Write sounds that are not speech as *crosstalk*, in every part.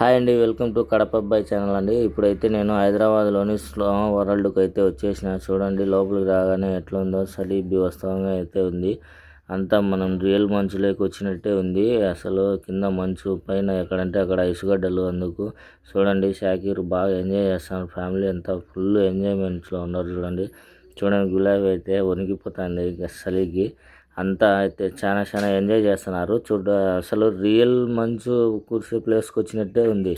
Hi అండి welcome to Kadapa అబ్బాయి channel అండి. ఇప్పుడైతే నేను హైదరాబాద్లోని స్లో వరల్డ్కి అయితే వచ్చేసిన. చూడండి లోపలికి రాగానే ఎట్లా ఉందో చలి బీవత్సంగా అయితే ఉంది. అంతా మనం రియల్ మంచులోకి వచ్చినట్టే ఉంది. అసలు కింద మంచు పైన ఎక్కడంటే అక్కడ ఇసుగడ్డలు అందుకు. చూడండి షాకీర్ బాగా ఎంజాయ్ చేస్తాను. ఫ్యామిలీ అంతా ఫుల్ ఎంజాయ్మెంట్స్లో ఉన్నారు చూడండి. చూడండి గులాబీ అయితే వణికిపోతుంది చలికి అంతా అయితే చాలా చాలా ఎంజాయ్ చేస్తున్నారు. చూడ అసలు రియల్ మంచు కురిసే ప్లేస్కి వచ్చినట్టే ఉంది.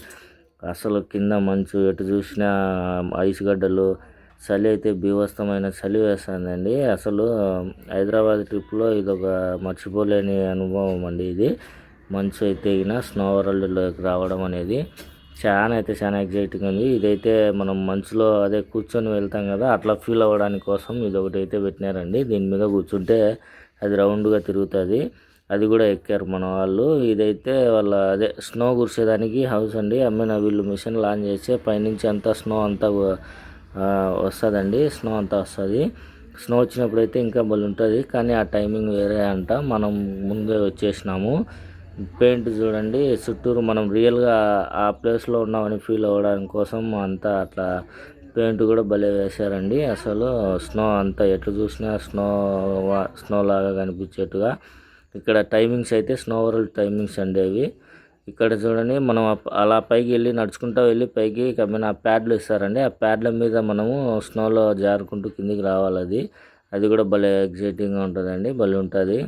అసలు కింద మంచు ఎటు చూసినా ఐస్ గడ్డలు చలి అయితే బీభత్సమైన చలి వేస్తుందండి. అసలు హైదరాబాద్ ట్రిప్లో ఇది ఒక మర్చిపోలేని అనుభవం అండి ఇది. మంచు అయితే ఇగిన స్నో వరల్డ్లోకి రావడం అనేది చాలా అయితే చాలా ఎగ్జైటింగ్ ఉంది. ఇదైతే మనం మంచులో అదే కూర్చొని వెళ్తాం కదా అట్లా ఫీల్ అవ్వడానికి కోసం ఇది ఒకటి అయితే పెట్టినారండి. దీని మీద కూర్చుంటే అది రౌండ్గా తిరుగుతుంది. అది కూడా ఎక్కారు మన వాళ్ళు. ఇదైతే వాళ్ళ అదే స్నో కురిసేదానికి హౌస్ అండి. అమ్మిన వీళ్ళు మిషన్ లాంచ్ చేస్తే పైనుంచి అంతా స్నో అంతా వస్తుందండి. స్నో అంతా వస్తుంది. స్నో వచ్చినప్పుడు అయితే ఇంకా బలి ఉంటుంది. కానీ ఆ టైమింగ్ వేరే అంట. మనం ముందే వచ్చేసినాము. పెయింట్ చూడండి. చుట్టూరు మనం రియల్గా ఆ ప్లేస్లో ఉన్నామని ఫీల్ అవ్వడానికి కోసం అంతా అట్లా పెయింట్ కూడా భలే వేశారండి. అసలు స్నో అంతా ఎటు చూసినా స్నో స్నో లాగా కనిపించేట్టుగా. ఇక్కడ టైమింగ్స్ అయితే స్నో వరల్డ్ టైమింగ్స్ అండి అవి. ఇక్కడ చూడండి మనం అలా పైకి వెళ్ళి నడుచుకుంటూ వెళ్ళి పైకి ఆ ప్యాడ్లు ఇస్తారండి. ఆ ప్యాడ్ల మీద మనము స్నోలో జారుకుంటూ కిందికి రావాలి అది అది కూడా భలే ఎగ్జైటింగ్గా ఉంటుందండి భలే ఉంటుంది.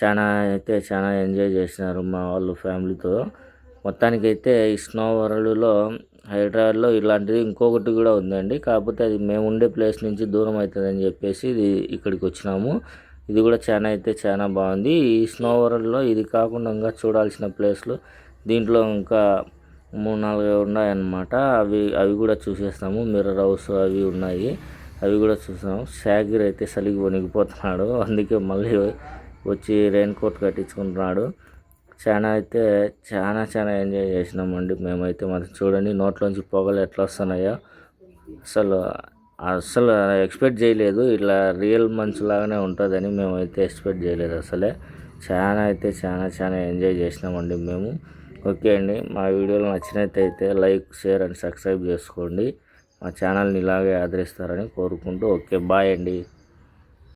చాలా అయితే చాలా ఎంజాయ్ చేసినారు మా వాళ్ళు ఫ్యామిలీతో. మొత్తానికైతే ఈ స్నో వరల్డ్లో హైదరాబాద్లో ఇలాంటిది ఇంకొకటి కూడా ఉందండి. కాకపోతే అది మేము ఉండే ప్లేస్ నుంచి దూరం అవుతుందని చెప్పేసి ఇది ఇక్కడికి వచ్చినాము. ఇది కూడా చాలా అయితే చాలా బాగుంది. ఈ స్నో వరల్డ్లో ఇది కాకుండా ఇంకా చూడాల్సిన ప్లేస్లు దీంట్లో ఇంకా మూడు నాలుగు ఉన్నాయన్నమాట. అవి అవి కూడా చూసేస్తాము. మిర్రర్ హౌస్ అవి ఉన్నాయి. అవి కూడా చూసాము షాగిర్ అయితే సలిగి వణిగిపోతున్నాడు *laughs* అందుకే మళ్ళీ వచ్చి రెయిన్ కోట్ కట్టించుకుంటున్నాడు. చాలా అయితే చాలా చాలా ఎంజాయ్ చేసినామండి. మేమైతే మాత్రం చూడండి నోట్లోంచి పొగలు ఎట్లా వస్తున్నాయో. అసలు అసలు ఎక్స్పెక్ట్ చేయలేదు. ఇట్లా రియల్ మంచు లాగానే ఉంటుందని మేమైతే ఎక్స్పెక్ట్ చేయలేదు అసలే. చాలా అయితే చాలా చాలా ఎంజాయ్ చేసినామండి మేము. ఓకే అండి మా వీడియోలు నచ్చినట్టయితే లైక్ షేర్ అండ్ సబ్స్క్రైబ్ చేసుకోండి. మా ఛానల్ని ఇలాగే ఆదరిస్తారని కోరుకుంటూ ఓకే బాయ్ అండి.